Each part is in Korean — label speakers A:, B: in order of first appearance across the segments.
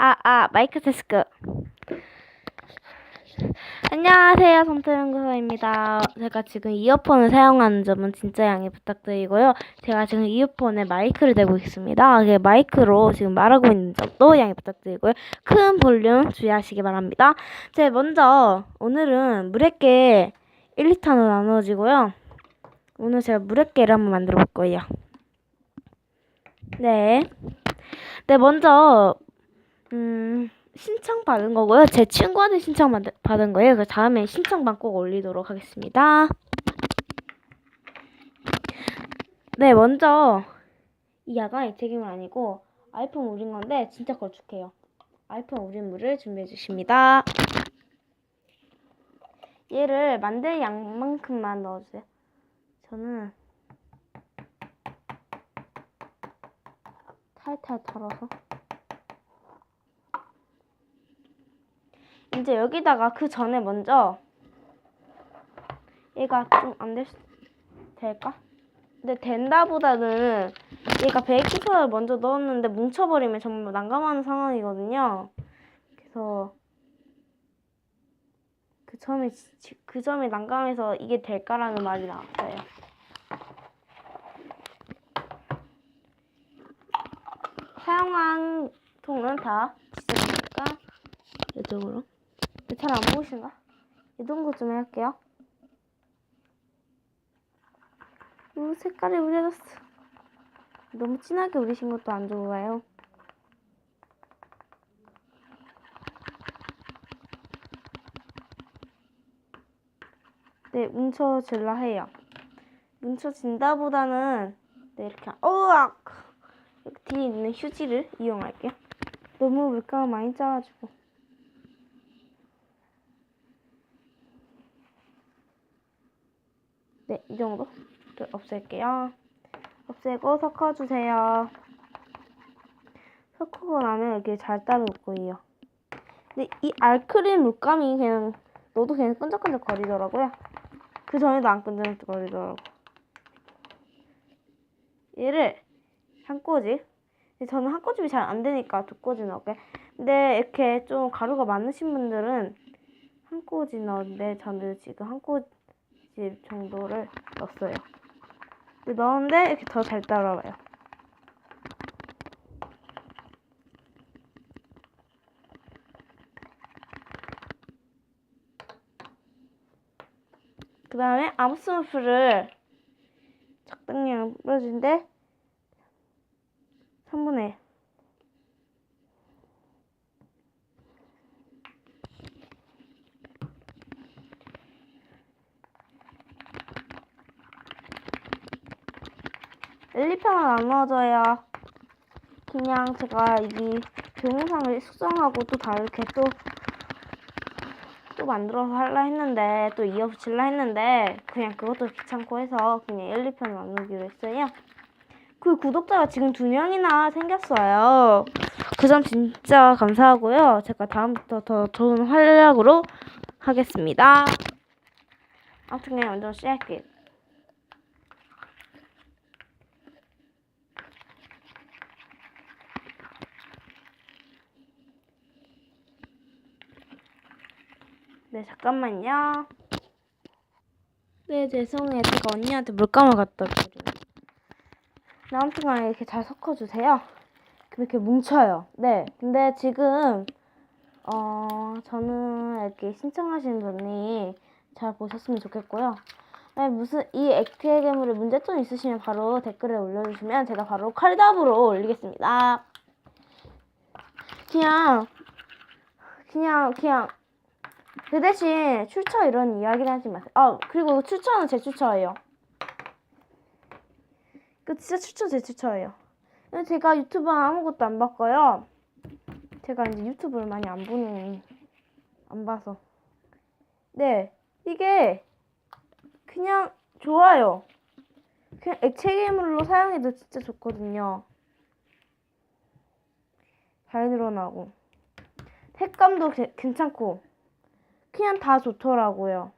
A: 아, 아, 마이크 테스크. 안녕하세요, 성토연구소입니다. 제가 지금 이어폰을 사용하는 점은 진짜 양해 부탁드리고요. 제가 지금 이어폰에 마이크를 대고 있습니다. 그 마이크로 지금 말하고 있는 점도 양해 부탁드리고요. 큰 볼륨 주의하시기 바랍니다. 제 먼저 오늘은 물에게 1리터로 나눠지고요. 오늘 제가 물에게를 한번 만들어 볼 거예요. 네. 네, 먼저 음, 신청 받은 거고요. 제 친구한테 신청 받- 받은 거예요. 그 다음에 신청만 꼭 올리도록 하겠습니다. 네, 먼저 이 야광 액체기물 아니고 아이폰 우린 건데 진짜 걸쭉해요. 아이폰 우린 물을 준비해 주십니다. 얘를 만들 양만큼만 넣어주세요. 저는 탈탈 털어서 이제 여기다가 그 전에 먼저 얘가 좀 안 될 수 될까? 근데 된다보다는 얘가 베이킹 소다를 먼저 넣었는데 뭉쳐버리면 정말 난감한 상황이거든요. 그래서 그 지- 그 점이 난감해서 이게 될까라는 말이 나왔어요. 사용한 통은 다 지졌으니까 이쪽으로. 잘 안 보이신가? 이동거 좀 할게요. 우 색깔이 우려졌어. 너무 진하게 우리신 것도 안 좋아요. 네, 뭉쳐질라 해요. 뭉쳐진다보다는 네, 이렇게 어악 여기 뒤에 있는 휴지를 이용할게요. 너무 물감을 많이 짜가지고. 네, 이 정도 없앨게요. 없애고 섞어주세요. 섞고 나면 이렇게 잘 따라올 거예요. 근데 이 알크릴 물감이 그냥 너도 그냥 끈적끈적 거리더라고요. 그 전에도 안 끈적끈적 거리더라고. 얘를 한 꼬집. 저는 한 꼬집이 잘 안 되니까 두 꼬집 넣을게. 근데 이렇게 좀 가루가 많으신 분들은 한 꼬집 넣었는데 저는 지금 한 꼬집 정도를 넣었어요. 근데 넣었는데 이렇게 더 잘 따라와요. 그 다음에 아무스무프를 적당량 뿌려주는데 3분의 1. 엘리편은 안 넣어줘요. 그냥 제가 이 동영상을 숙성하고 또 다르게 또, 또 만들어서 할라 했는데, 또 이어 붙일라 했는데, 그냥 그것도 귀찮고 해서 그냥 1, 2편 나누기로 했어요. 그 구독자가 지금 두 명이나 생겼어요. 그 점 진짜 감사하고요. 제가 다음부터 더 좋은 활약으로 하겠습니다. 아무튼 그냥 먼저 시작할게요. 네, 잠깐만요. 네, 죄송해요. 제가 언니한테 물감을 갖다 드려요. 네, 아무튼 간에 이렇게 잘 섞어주세요. 그럼 이렇게 뭉쳐요. 네, 근데 지금, 어, 저는 이렇게 신청하신 분이 잘 보셨으면 좋겠고요. 네, 무슨, 이 액체 괴물에 문제점 있으시면 바로 댓글에 올려주시면 제가 바로 칼답으로 올리겠습니다. 그냥, 그냥, 그냥, 그 대신 출처 이런 이야기는 하지 마세요. 아 그리고 출처는 제 출처예요. 그 진짜 출처 제 출처예요. 제가 유튜브 아무것도 안 바꿔요. 제가 이제 유튜브를 많이 안 보는 안 봐서. 네 이게 그냥 좋아요. 그냥 액체 괴물로 사용해도 진짜 좋거든요. 잘 드러나고 색감도 게- 괜찮고. 그냥 다 좋더라고요.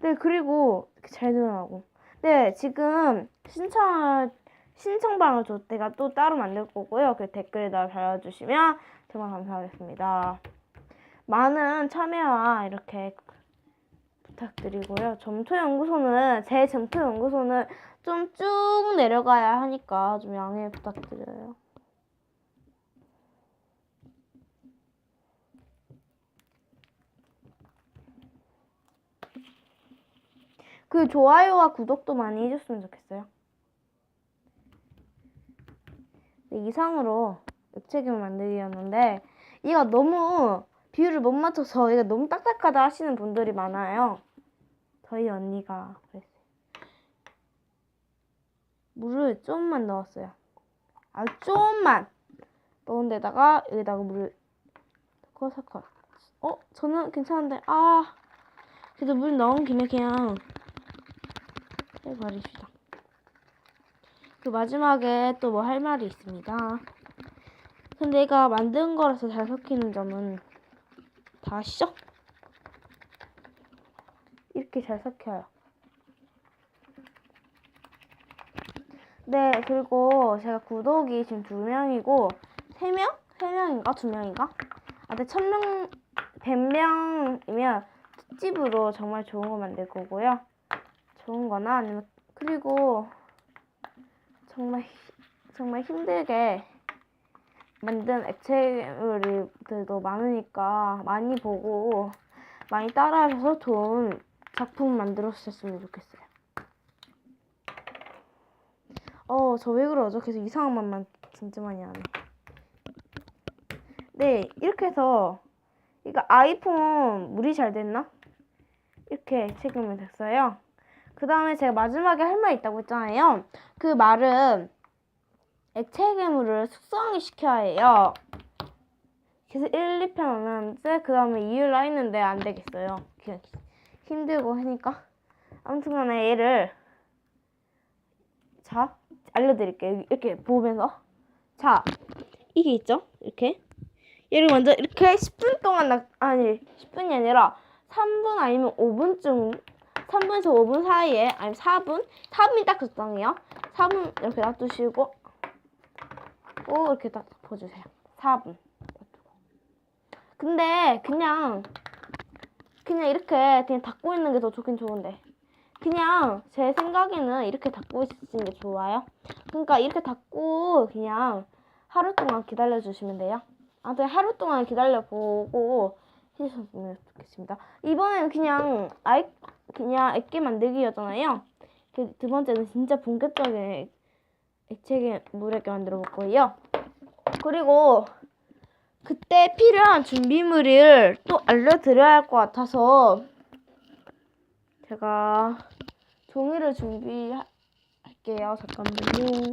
A: 네, 그리고 잘 드러나고. 네, 지금 신청을 신청방을 저 때가 또 따로 만들 거고요. 그 댓글에다 달아주시면 정말 감사하겠습니다. 많은 참여와 이렇게 부탁드리고요. 점토연구소는 제 점토연구소는 좀 쭉 내려가야 하니까 좀 양해 부탁드려요. 그 좋아요와 구독도 많이 해줬으면 좋겠어요. 네, 이상으로 액체기을 만들기였는데 이가 너무 비율을 못 맞춰서 이가 너무 딱딱하다 하시는 분들이 많아요. 저희 언니가 그랬어요. 물을 좀만 넣었어요. 아 좀만 넣은 데다가 여기다가 물을 넣고 섞어. 어 저는 괜찮은데 아 그래도 물 넣은 김에 그냥 해버립시다. 그 마지막에 또 뭐 할 말이 있습니다. 근데 얘가 만든 거라서 잘 섞이는 점은 다 아시죠? 이렇게 잘 섞여요. 네, 그리고 제가 구독이 지금 두 명이고 세 명? 세 명인가? 두 명인가? 아, 근데 천 명, 백 명이면 특집으로 정말 좋은 거 만들 거고요. 좋은 거나 아니면 그리고 정말 히- 정말 힘들게 만든 액체물들도 많으니까 많이 보고 많이 따라하셔서 좋은 작품 만들었으면 좋겠어요. 어, 저 왜 그러죠? 계속 이상한 말만 진짜 많이 하네. 네, 이렇게 해서 이거 아이폰 물이 잘 됐나? 이렇게 책임을 됐어요. 그 다음에 제가 마지막에 할 말 있다고 했잖아요. 그 말은 액체 괴물을 숙성을 시켜야 해요. 그래서 1, 2편 안 하는데 그 다음에 2일로 했는데 안 되겠어요. 그냥 힘들고 하니까. 아무튼 간에 얘를 자 알려드릴게요. 이렇게 보면서 자 이게 있죠? 이렇게 얘를 먼저 이렇게 10분 동안 놔 아니 10분이 아니라 3분 아니면 5분쯤 3분에서 5분 사이에 아니면 4분 4분이 딱 적당해요. 4분 이렇게 놔두시고 오 이렇게 딱 덮어주세요. 4분 놔두고. 근데 그냥 그냥 이렇게 그냥 닫고 있는 게 더 좋긴 좋은데 그냥 제 생각에는 이렇게 닫고 있으시는 게 좋아요. 그러니까 이렇게 닫고 그냥 하루 동안 기다려 주시면 돼요. 아무튼 하루 동안 기다려 보고 해주셨으면 좋겠습니다. 이번에는 그냥 아이 그냥 액계 만들기였잖아요. 그두 번째는 진짜 본격적인 액체 물액 만들어 볼 거예요. 그리고 그때 필요한 준비물을 또 알려드려야 할 것 같아서 제가 종이를 준비할게요. 잠깐만요.